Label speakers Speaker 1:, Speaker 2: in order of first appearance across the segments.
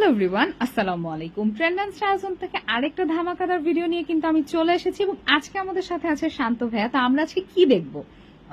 Speaker 1: Hello everyone আসসালামু আলাইকুম trend and স্টাইলজন থেকে আরেকটা ধামাকাদার ভিডিও নিয়ে কিন্তু আমি চলে এসেছি এবং আজকে আমাদের সাথে আছে শান্ত ভাইয়া। তা আমরা আজকে কি দেখব?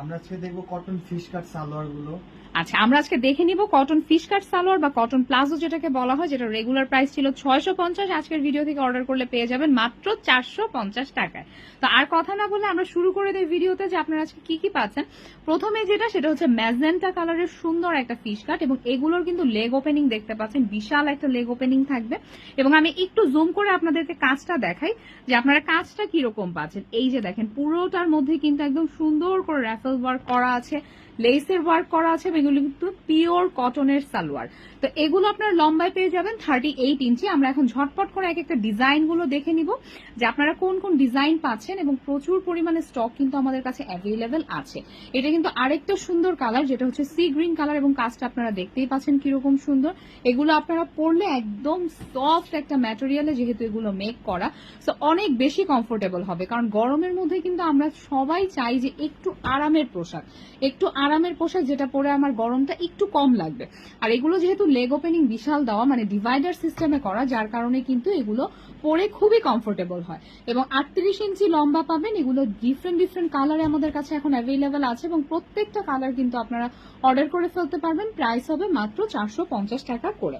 Speaker 2: আমরা আজকে দেখব কটন ফিশ কাট সালোয়ারগুলো
Speaker 1: আচ্ছা আমরা আজকে দেখে নিব কটন ফিশ কাট সালোয়ার বা কটন প্লাজো যেটাকে বলা হয় যেটা রেগুলার প্রাইস ছিল ছয়শো পঞ্চাশ। আজকের ভিডিও থেকে অর্ডার করলে পেয়ে যাবেন মাত্র চারশো পঞ্চাশ টাকায়। তো আর কথা না বলে আমরা শুরু করে দিই ভিডিওতে যে আপনারা আজকে কি কি পাচ্ছেন। প্রথমে যেটা, সেটা হচ্ছে ম্যাজেন্টা কালারের সুন্দর একটা ফিশ কাট এবং এগুলোর কিন্তু লেগ ওপেনিং দেখতে পাচ্ছেন, বিশাল একটা লেগ ওপেনিং থাকবে। এবং আমি একটু জুম করে আপনাদেরকে কাজটা দেখাই যে আপনারা কাজটা কীরকম পাচ্ছেন। এই যে দেখেন, পুরোটার মধ্যে কিন্তু একদম সুন্দর করে র্যাফেল ওয়ার্ক করা আছে লেসের ওয়ার্ক করা আছে এবং এগুলো কিন্তু পিওর কটনের সালোয়ার। তো এগুলো আপনার লম্বায় পেয়ে যাবেন থার্টি এইট ইঞ্চি। আমরা এখন ঝটপট করে এক একটা ডিজাইনগুলো দেখে নিব যে আপনারা কোন কোন ডিজাইন পাচ্ছেন এবং প্রচুর পরিমাণে স্টক কিন্তু আমাদের কাছে অ্যাভেলেবেল আছে। এটা কিন্তু আরেকটা সুন্দর কালার যেটা হচ্ছে সি গ্রিন কালার এবং কাজটা আপনারা দেখতেই পাচ্ছেন কীরকম সুন্দর। এগুলো আপনারা পরলে একদম সফট একটা ম্যাটেরিয়ালে যেহেতু এগুলো মেক করা সো অনেক বেশি কমফোর্টেবল হবে। কারণ গরমের মধ্যে কিন্তু আমরা সবাই চাই যে একটু আরামের পোশাক, একটু আরামের পোশাক যেটা পরে আমার গরমটা একটু কম লাগবে। আর এগুলো যেহেতু লেগ ওপেনিং বিশাল দেওয়া মানে ডিভাইডার সিস্টেমে করা, যার কারণে কিন্তু এগুলো পরে খুবই কমফোর্টেবল হয়। এবং আটত্রিশ ইঞ্চি লম্বা পাবেন, এগুলো ডিফারেন্ট ডিফারেন্ট কালারে আমাদের কাছে এখন অ্যাভেলেবেল আছে এবং প্রত্যেকটা কালার কিন্তু আপনারা অর্ডার করে ফেলতে পারবেন। প্রাইস হবে মাত্র চারশো পঞ্চাশ টাকা করে।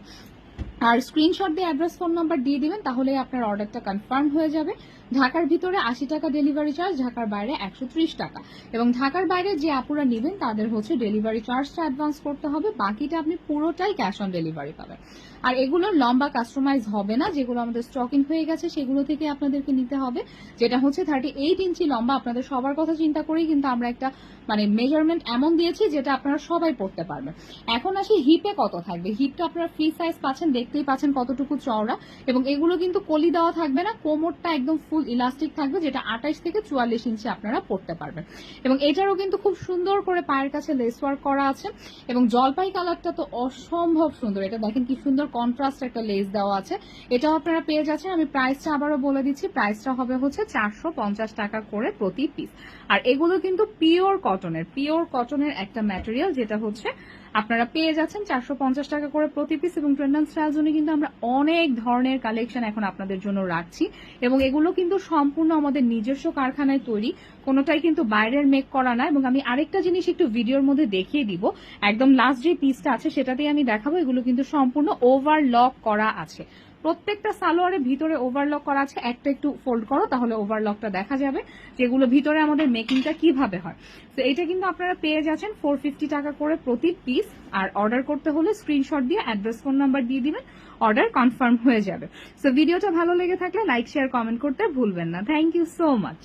Speaker 1: আর স্ক্রিনশট দিয়ে অ্যাড্রেস ফোন নাম্বার দিয়ে দিবেন, তাহলে আপনার অর্ডারটা কনফার্ম হয়ে যাবে। ঢাকার ভিতরে আশি টাকা ডেলিভারি চার্জ ঢাকার বাইরে একশো টাকা। এবং ঢাকার বাইরে যে আপুরা নেবেন, তাদের হচ্ছে ডেলিভারি চার্জটা অ্যাডভান্স করতে হবে, বাকিটা আপনি পুরোটাই ক্যাশ অন ডেলিভারি পাবেন। আর এগুলোর লম্বা কাস্টমাইজ হবে না, যেগুলো আমাদের স্টকিং হয়ে গেছে, সেগুলো থেকে আপনাদেরকে নিতে হবে। যেটা হচ্ছে থার্টি এইট ইঞ্চি লম্বা, আপনাদের সবার কথা চিন্তা করেই কিন্তু আমরা একটা মানে মেজারমেন্ট এমন দিয়েছি, যেটা আপনারা সবাই পড়তে পারবেন। এখন আসি হিপে কত থাকবে? হিপটা আপনারা ফ্রি সাইজ পাচ্ছেন দেখতেই পাচ্ছেন কতটুকু চওড়া। এবং এগুলো কিন্তু কলি দেওয়া থাকবে না, কোমরটা একদম ফুল ইলাস্টিক থাকবে, যেটা আঠাইশ থেকে চুয়াল্লিশ ইঞ্চি আপনারা পড়তে পারবেন। এবং এটারও কিন্তু খুব সুন্দর করে পায়ের কাছে লেস ওয়ার্ক করা আছে। এবং জলপাই কালারটা তো অসম্ভব সুন্দর। এটা দেখেন কি সুন্দর কন্ট্রাস্ট একটা লেস দেওয়া আছে। এটাও আপনারা পেয়ে যাচ্ছেন। আমি প্রাইসটা আবারও বলে দিচ্ছি। প্রাইসটা হবে হচ্ছে চারশো পঞ্চাশ টাকা করে প্রতি পিস আর এগুলো কিন্তু পিওর কটনের পিওর কটনের একটা ম্যাটেরিয়াল যেটা হচ্ছে আপনারা পেয়ে যাচ্ছেন চারশো পঞ্চাশ টাকা করে প্রতি পিস এবং ট্রেন্ডান স্টাইল জন্য কিন্তু আমরা অনেক ধরনের কালেকশন এখন আপনাদের জন্য রাখছি এবং এগুলো কিন্তু সম্পূর্ণ আমাদের নিজস্ব কারখানায় তৈরি, কোনোটাই কিন্তু বাইরের মেক করা না এবং আমি আরেকটা জিনিস একটু ভিডিওর মধ্যে দেখিয়ে দিব। একদম লাস্ট যে পিসটা আছে সেটাতেই আমি দেখাবো, এগুলো কিন্তু সম্পূর্ণ ওভারলক করা আছে। প্রত্যেকটা সালোয়ারের ভিতরে ওভারলক করা আছে, একটা একটু ফোল্ড করো, তাহলে ওভারলকটা দেখা যাবে যেগুলো ভিতরে আমাদের মেকিংটা কীভাবে হয়। তো এটা কিন্তু আপনারা পেয়ে যাচ্ছেন ফোর ফিফটি টাকা করে প্রতি পিস আর অর্ডার করতে হলে স্ক্রিনশট দিয়ে অ্যাড্রেস ফোন নাম্বার দিয়ে দিবেন অর্ডার কনফার্ম হয়ে যাবে। সো ভিডিওটা ভালো লেগে থাকলে লাইক শেয়ার কমেন্ট করতে ভুলবেন না। Thank you so much